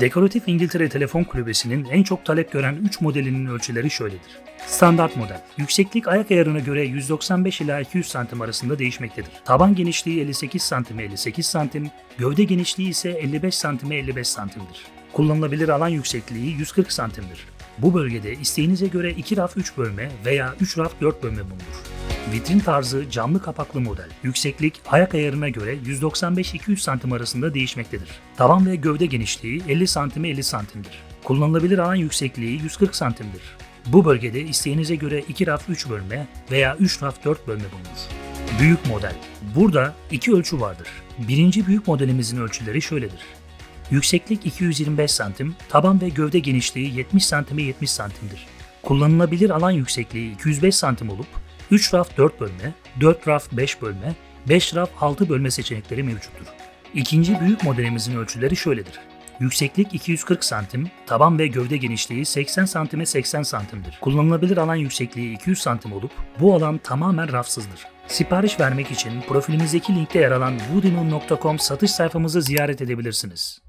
Dekoratif İngiltere Telefon Kulübesi'nin en çok talep gören 3 modelinin ölçüleri şöyledir. Standart model. Yükseklik ayak ayarına göre 195 ila 200 santim arasında değişmektedir. Taban genişliği 58 santim 58 santim, gövde genişliği ise 55 santim 55 santimdir. Kullanılabilir alan yüksekliği 140 santimdir. Bu bölgede isteğinize göre 2 raf 3 bölme veya 3 raf 4 bölme bulunur. Vitrin tarzı camlı kapaklı model. Yükseklik ayak ayarına göre 195-200 santim arasında değişmektedir. Tavan ve gövde genişliği 50 santime 50 santimdir. Kullanılabilir alan yüksekliği 140 santimdir. Bu bölgede isteğinize göre 2 raf 3 bölme veya 3 raf 4 bölme bulunur. Büyük model. Burada iki ölçü vardır. Birinci büyük modelimizin ölçüleri şöyledir. Yükseklik 225 santim, taban ve gövde genişliği 70 santime 70 santimdir. Kullanılabilir alan yüksekliği 205 santim olup 3 raf 4 bölme, 4 raf 5 bölme, 5 raf 6 bölme seçenekleri mevcuttur. İkinci büyük modelimizin ölçüleri şöyledir. Yükseklik 240 santim, taban ve gövde genişliği 80 santime 80 santimdir. Kullanılabilir alan yüksekliği 200 santim olup bu alan tamamen rafsızdır. Sipariş vermek için profilimizdeki linkte yer alan woodinun.com satış sayfamızı ziyaret edebilirsiniz.